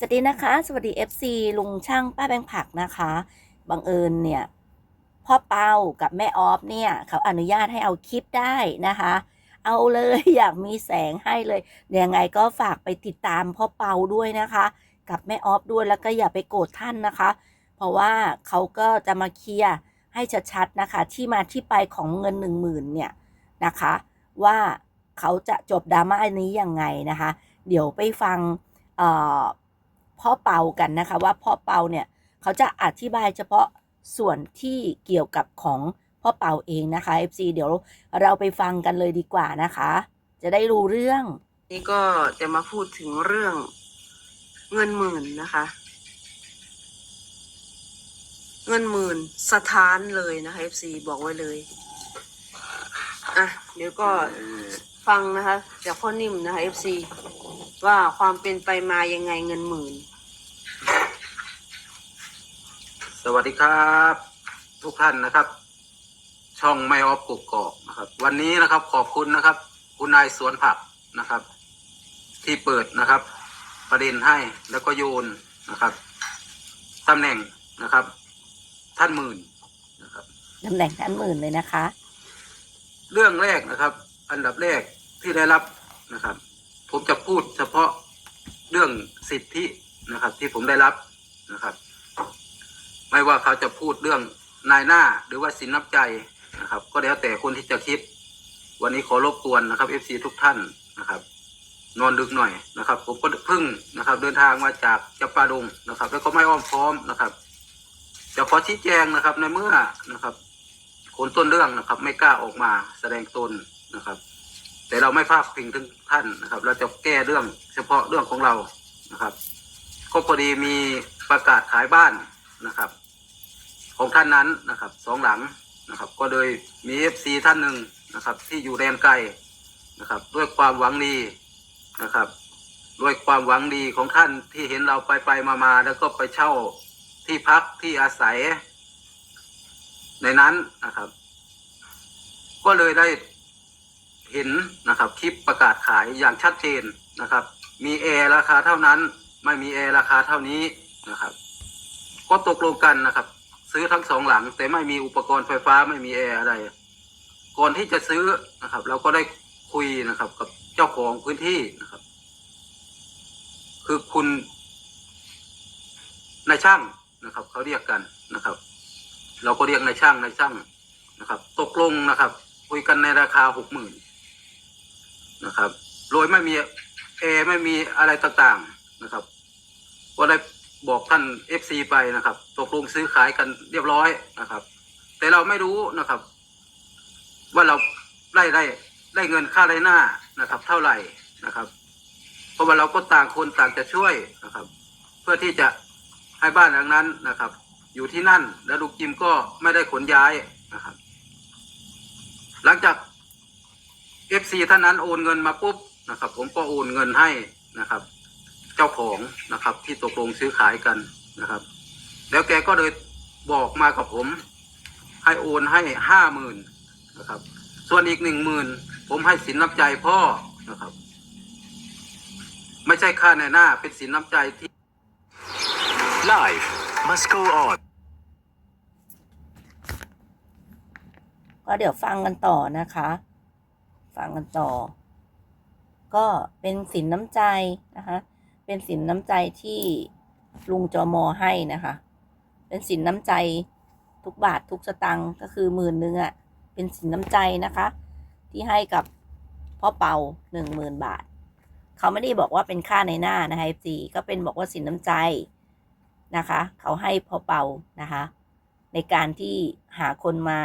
สวัสดีนะคะ สวัสดี FC ลุงช่างป้าแบงผักนะคะ บังเอิญเนี่ยพ่อเปากับแม่ออฟเนี่ย เขาอนุญาตให้เอาคลิปได้นะคะ เอาเลยอยากมีแสงให้เลยยังไงก็ฝากไปติดตามพ่อเปาด้วยนะคะ กับแม่ออฟด้วยแล้วก็อย่าไปโกรธท่านนะคะ เพราะว่าเขาก็จะมาเคลียร์ให้ชัดๆนะคะ ที่มาที่ไปของเงินหนึ่งหมื่นเนี่ยนะคะ ว่าเขาจะจบดราม่านี้ยังไงนะคะ เดี๋ยวไปฟังเอ่อ พ่อเปากันนะคะว่าพ่อเปาเนี่ยเขาจะอธิบายเฉพาะส่วนที่เกี่ยวกับของพ่อเปาเองนะคะ FC เดี๋ยวเราไปฟังกันเลยดีกว่านะคะ จะได้รู้เรื่อง นี่ก็จะมาพูดถึงเรื่องเงินหมื่นนะคะ เงินหมื่นสถานเลยนะคะ FC บอกไว้เลยอะเดี๋ยวก็ฟังนะคะ จากพ่อนิ่มนะคะ FC ว่าความเป็นไปมายังไงเงินหมื่น สวัสดีครับ ทุกท่านนะครับ ช่องไม่ออฟกุกกอกนะครับ วันนี้นะครับขอบคุณนะครับ คุณนายสวนผักนะครับ ที่เปิดนะครับ ประเด็นให้แล้วก็โยนนะครับตำแหน่งนะครับ ท่านหมื่นนะครับตำแหน่งท่านหมื่นเลยนะคะ เรื่องแรกนะครับ อันดับแรกที่ได้รับนะครับ ผมจะพูดเฉพาะเรื่องสิทธินะครับ ที่ผมได้รับนะครับ ไม่ว่าเขาจะพูดเรื่องนายหน้าหรือว่าสินน้ำใจนะครับ ก็แล้วแต่คนที่จะคิด วันนี้ขอรบกวนนะครับเอฟซีทุกท่านนะครับ นอนดึกหน่อยนะครับ ผมก็เพิ่งนะครับ เดินทางมาจากจับปาดงนะครับ แล้วก็ไม่อ้อมพร้อมนะครับ จะขอชี้แจงนะครับในเมื่อนะครับ คนต้นเรื่องนะครับ ไม่กล้าออกมาแสดงตนนะครับ แต่เราไม่พาดพิงถึงท่านนะครับ เราจะแก้เรื่องเฉพาะเรื่องของเรานะครับ ก็พอดีมีประกาศขายบ้านนะครับ ของท่านนั้นนะครับสองหลังนะครับ ก็เลยมีเอฟซีท่านหนึ่งนะครับ ที่อยู่แดนไกลนะครับ ด้วยความหวังดีนะครับ ด้วยความหวังดีของท่านที่เห็นเราไปไปมามาแล้วก็ไปเช่าที่พักที่อาศัยในนั้นนะครับ ก็เลยได้ เห็นนะครับคลิปประกาศขายอย่างชัดเจนนะครับ มีแอร์ราคาเท่านั้นไม่มีแอร์ราคาเท่านี้นะครับ ก็ตกลงกันนะครับ ซื้อทั้งสองหลัง แต่ไม่มีอุปกรณ์ไฟฟ้าไม่มีแอร์อะไร ก่อนที่จะซื้อนะครับ เราก็ได้คุยนะครับ กับเจ้าของพื้นที่นะครับ คือคุณนายช่างนะครับเขาเรียกกันนะครับ เราก็เรียกนายช่างนายช่างนะครับ ตกลงนะครับ คุยกันในราคาหกหมื่น นะครับโดยไม่มีแอร์ไม่มีอะไรต่างๆนะครับก็ได้บอกท่านเอฟซีไปนะครับตกลงซื้อขายกันเรียบร้อยนะครับ แต่เราไม่รู้นะครับ ว่าเราได้ได้ได้เงินค่าไรหน้านะครับ เท่าไหร่นะครับ เพราะว่าเราก็ต่างคนต่างจะช่วยนะครับ เพื่อที่จะให้บ้านหลังนั้นนะครับ อยู่ที่นั่นแล้วลูกจิมก็ไม่ได้ขนย้ายนะครับ หลังจาก ซีท่านนั้นโอนเงินมาปุ๊บนะครับ ผมก็โอนเงินให้นะครับ เจ้าของนะครับ ที่ตกลงซื้อขายกันนะครับ แล้วแกก็เลยบอกมากับผม ให้โอนให้ห้าหมื่นนะครับ ส่วนอีกหนึ่งหมื่นผมให้สินน้ำใจพ่อนะครับ ไม่ใช่ค่าในหน้าเป็นสินน้ำใจที่ Life must go on. ก็เดี๋ยวฟังกันต่อนะคะ ฟังกันต่อ ก็เป็นสินน้ำใจนะคะ เป็นสินน้ำใจที่ลุงจอมอให้นะคะ เป็นสินน้ำใจทุกบาททุกสตังค์ก็คือหมื่นหนึ่งอะ่ะ เป็นสินน้ำใจนะคะ ที่ให้กับพ่อเปาหนึ่งหมื่นบาท เขาไม่ได้บอกว่าเป็นค่าในหน้านะคะจีก็เป็นบอกว่าสินน้ำใจนะคะ เขาให้พ่อเปานะคะ ในการที่หาคนมา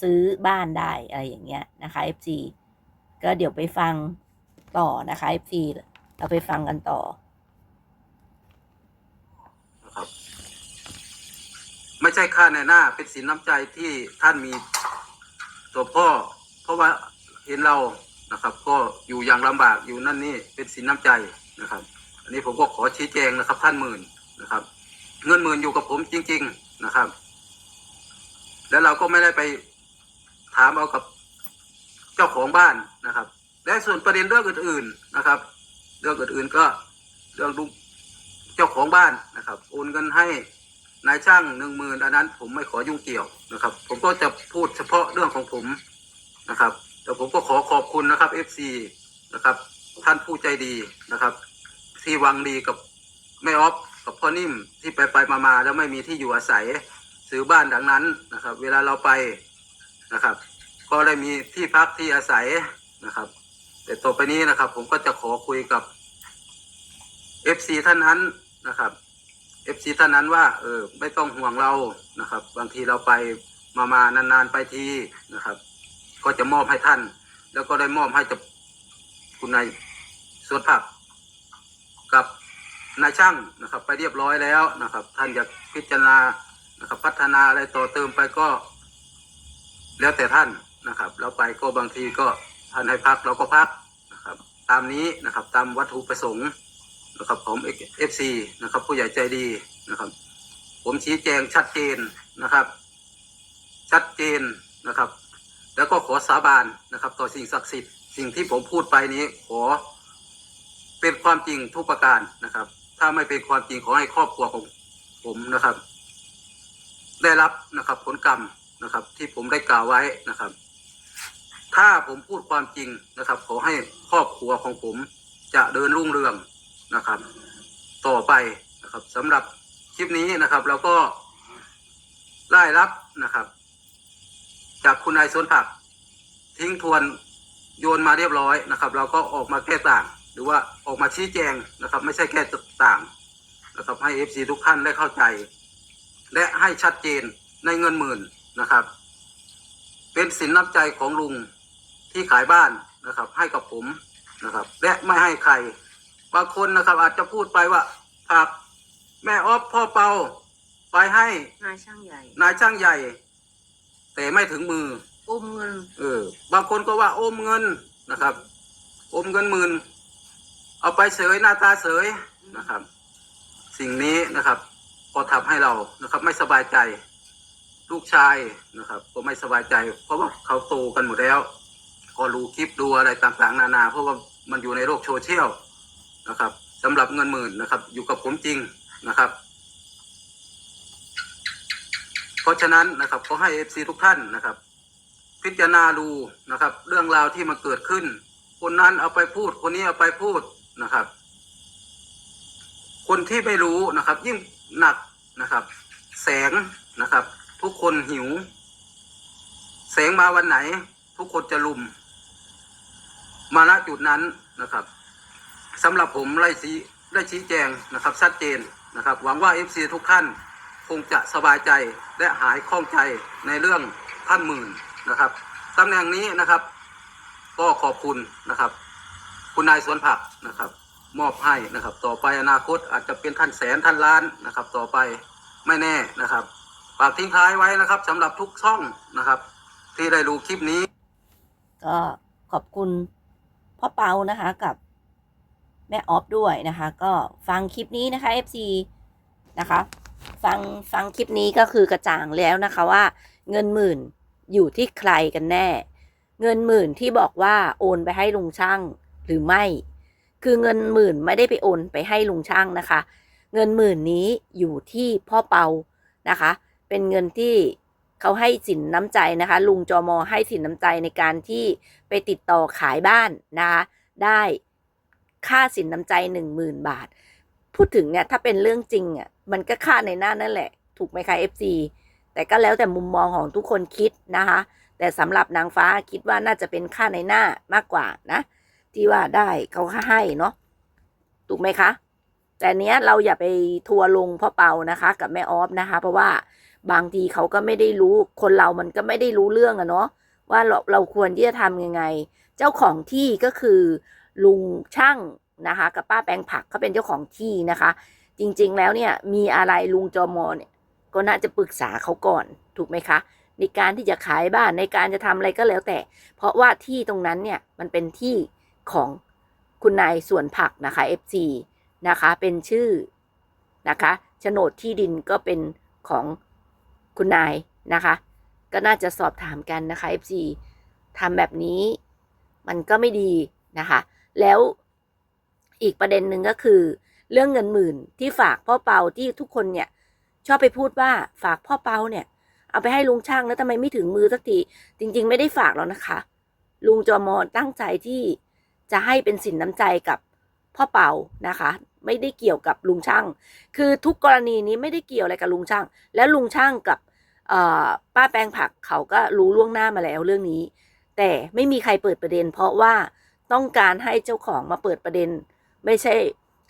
ซื้อบ้านได้อะไรอย่างเงี้ยนะคะ FC ก็เดี๋ยวไปฟังต่อนะคะ FC เราไปฟังกันต่อนะครับไม่ใช่ค่าในหน้า เป็นสินน้ำใจที่ท่านมีตัวพ่อ เพราะว่าเห็นเรานะครับ ก็อยู่อย่างลำบากอยู่นั่นนี่เป็นสินน้ำใจนะครับ อันนี้ผมก็ขอชี้แจงนะครับ ท่านหมื่นนะครับ เงินหมื่นอยู่กับผมจริง ๆนะครับ แล้วเราก็ไม่ได้ไป ถามเอากับเจ้าของบ้านนะครับ และส่วนประเด็นเรื่องอื่นๆนะครับ เรื่องอื่นๆก็เรื่องลุงเจ้าของบ้านนะครับโอนเงินให้นายช่างหนึ่งหมื่นอันนั้น ผมไม่ขอยุ่งเกี่ยวนะครับ ผมก็จะพูดเฉพาะเรื่องของผมนะครับ แต่ผมก็ขอขอบคุณนะครับ FC นะครับ ท่านผู้ใจดีนะครับ ที่วังดีกับแม่ออฟกับพ่อนิ่มที่ไปไปมามาแล้วไม่มีที่อยู่อาศัยซื้อบ้านดังนั้นนะครับ เวลาเราไป นะครับ ก็ได้มีที่พักที่อาศัยนะครับ แต่ต่อไปนี้นะครับ ผมก็จะขอคุยกับ FC ท่านนั้นนะครับ FC ท่านนั้นว่าเออไม่ต้องห่วงเรานะครับ บางทีเราไปมามานานๆไปทีนะครับ ก็จะมอบให้ท่าน แล้วก็ได้มอบให้กับคุณนายสวนผักกับนายช่างนะครับ ไปเรียบร้อยแล้วนะครับ ท่านอยากพิจารณานะครับ พัฒนาอะไรต่อเติมไปก็ แล้วแต่ท่านนะครับ เราไปก็บางทีก็ท่านให้พักเราก็พักนะครับ ตามนี้นะครับตามวัตถุประสงค์นะครับผมเอฟซีนะครับ ผู้ใหญ่ใจดีนะครับ ผมชี้แจงชัดเจนนะครับ ชัดเจนนะครับ แล้วก็ขอสาบานนะครับ ต่อสิ่งศักดิ์สิทธิ์สิ่งที่ผมพูดไปนี้ขอเป็นความจริงทุกประการนะครับ ถ้าไม่เป็นความจริงขอให้ครอบครัวของผมนะครับ ได้รับนะครับ ผลกรรม นะครับ ที่ผมได้กล่าวไว้นะครับ ถ้าผมพูดความจริงนะครับ ขอให้ครอบครัวของผมจะเดินรุ่งเรืองนะครับ ต่อไปนะครับสำหรับคลิปนี้นะครับเราก็ได้รับนะครับ จากคุณนายสวนผัก ทิ้งทวนโยนมาเรียบร้อยนะครับ เราก็ออกมาแก้ต่าง หรือว่าออกมาชี้แจงนะครับ ไม่ใช่แก้ต่างนะครับให้เอฟซีทุกท่านได้เข้าใจ และให้ชัดเจนในเงินหมื่น นะครับ เป็นสินน้ำใจของลุงที่ขายบ้านนะครับ ให้กับผมนะครับ และไม่ให้ใคร บางคนนะครับ อาจจะพูดไปว่าฝากแม่ออฟพ่อเปาไปให้นายช่างใหญ่นายช่างใหญ่ แต่ไม่ถึงมืออุ้มเงิน เออ บางคนก็ว่าอมเงินนะครับ อมเงินหมื่นเอาไปเสยหน้าตาเสยนะครับ สิ่งนี้นะครับ ก็ทำให้เรานะครับ ไม่สบายใจ ลูกชายนะครับ ก็ไม่สบายใจ เพราะว่าเขาโตกันหมดแล้ว ก็รู้คลิปดูอะไรต่างๆ นานา เพราะว่ามันอยู่ในโลกโซเชียลนะครับสำหรับเงินหมื่นนะครับ อยู่กับผมจริงนะครับ เพราะฉะนั้นนะครับขอให้เอฟซีทุกท่านนะครับ พิจารณาดูนะครับ เรื่องราวที่มันเกิดขึ้น คนนั้นเอาไปพูด คนนี้เอาไปพูดนะครับ คนที่ไม่รู้นะครับ ยิ่งหนักนะครับ แสงนะครับ ทุกคนหิว แสงมาวันไหน ทุกคนจะลุม มาณจุดนั้นนะครับสำหรับผมไล่ชี้ได้ชี้แจงนะครับ ชัดเจนนะครับ หวังว่าเอฟซีทุกท่านคงจะสบายใจและหายข้องใจในเรื่องท่านหมื่นนะครับตำแหน่งนี้นะครับ ก็ขอบคุณนะครับ คุณนายสวนผักนะครับ มอบให้นะครับ ต่อไปอนาคตอาจจะเป็นท่านแสนท่านล้านนะครับ ต่อไปไม่แน่นะครับ ฝากทิ้งท้ายไว้นะครับสำหรับทุกช่องนะครับ ที่ได้ดูคลิปนี้ ก็ขอบคุณพ่อเปานะคะกับแม่ออฟด้วยนะคะ ก็ฟังคลิปนี้นะคะ FC นะคะ ฟังฟังคลิปนี้ก็คือกระจ่างแล้วนะคะว่า เงินหมื่นอยู่ที่ใครกันแน่ เงินหมื่นที่บอกว่าโอนไปให้ลุงช่างหรือไม่ คือเงินหมื่นไม่ได้ไปโอนไปให้ลุงช่างนะคะ เงินหมื่นนี้อยู่ที่พ่อเปานะคะ เป็นเงินที่เขาให้สินน้ำใจนะคะ ลุงจอมอให้สินน้ำใจในการที่ไปติดต่อขายบ้านนะคะได้ค่าสินน้ำใจหนึ่งหมื่นบาท พูดถึงเนี่ยถ้าเป็นเรื่องจริงอะมันก็ค่าในหน้านั่นแหละ ถูกไหมคะ FC แต่ก็แล้วแต่มุมมองของทุกคนคิดนะคะ แต่สำหรับนางฟ้าคิดว่าน่าจะเป็นค่าในหน้ามากกว่านะ ที่ว่าได้เขาให้เนาะถูกไหมคะ แต่เนี้ยเราอย่าไปทัวร์ลงพ่อเปานะคะ กับแม่ออฟนะคะ เพราะว่า บางทีเขาก็ไม่ได้รู้คนเรามันก็ไม่ได้รู้เรื่องอะเนาะว่าเราเราควรที่จะทำยังไง เจ้าของที่ก็คือลุงช่างนะคะกับป้าแปลงผักเขาเป็นเจ้าของที่นะคะ จริงๆแล้วเนี่ยมีอะไรลุงจอมอเนี่ยก็น่าจะปรึกษาเขาก่อนถูกไหมคะ ในการที่จะขายบ้านในการจะทำอะไรก็แล้วแต่ เพราะว่าที่ตรงนั้นเนี่ยมันเป็นที่ของคุณนายสวนผักนะคะ FC นะคะเป็นชื่อนะคะโฉนดที่ดินก็เป็นของ คุณนายนะคะ ก็น่าจะสอบถามกันนะคะ FC ทำแบบนี้มันก็ไม่ดีนะคะ แล้วอีกประเด็นหนึ่งก็คือ เรื่องเงินหมื่นที่ฝากพ่อเปาที่ทุกคนเนี่ย ชอบไปพูดว่าฝากพ่อเปาเนี่ย เอาไปให้ลุงช่างแล้วทำไมไม่ถึงมือสักทีจริง ๆ ไม่ได้ฝากแล้วนะคะ ลุงจอมอตั้งใจที่จะให้เป็นสินน้ำใจกับพ่อเปานะคะ ไม่ได้เกี่ยวกับลุงช่าง คือทุกกรณีนี้ไม่ได้เกี่ยวอะไรกับลุงช่าง แล้วลุงช่างกับ ป้าแปลงผักเขาก็รู้ล่วงหน้ามาแล้วเรื่องนี้ แต่ไม่มีใครเปิดประเด็น เพราะว่าต้องการให้เจ้าของมาเปิดประเด็น ไม่ใช่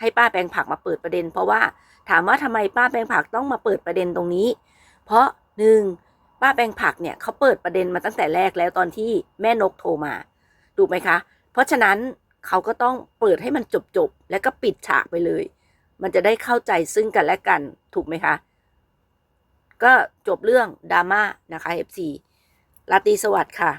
ให้ป้าแปลงผักมาเปิดประเด็น เพราะว่าถามว่าทำไมป้าแปลงผักต้องมาเปิดประเด็นตรงนี้ เพราะหนึ่งป้าแปลงผักเนี่ยเขาเปิดประเด็นมาตั้งแต่แรกแล้วตอนที่แม่นกโทรมาถูกไหมคะ เพราะฉะนั้นเขาก็ต้องเปิดให้มันจบๆแล้วก็ปิดฉากไปเลย มันจะได้เข้าใจซึ่งกันและกันถูกไหมคะ ก็จบเรื่องดราม่านะคะ FC ราตรีสวัสดิ์ค่ะ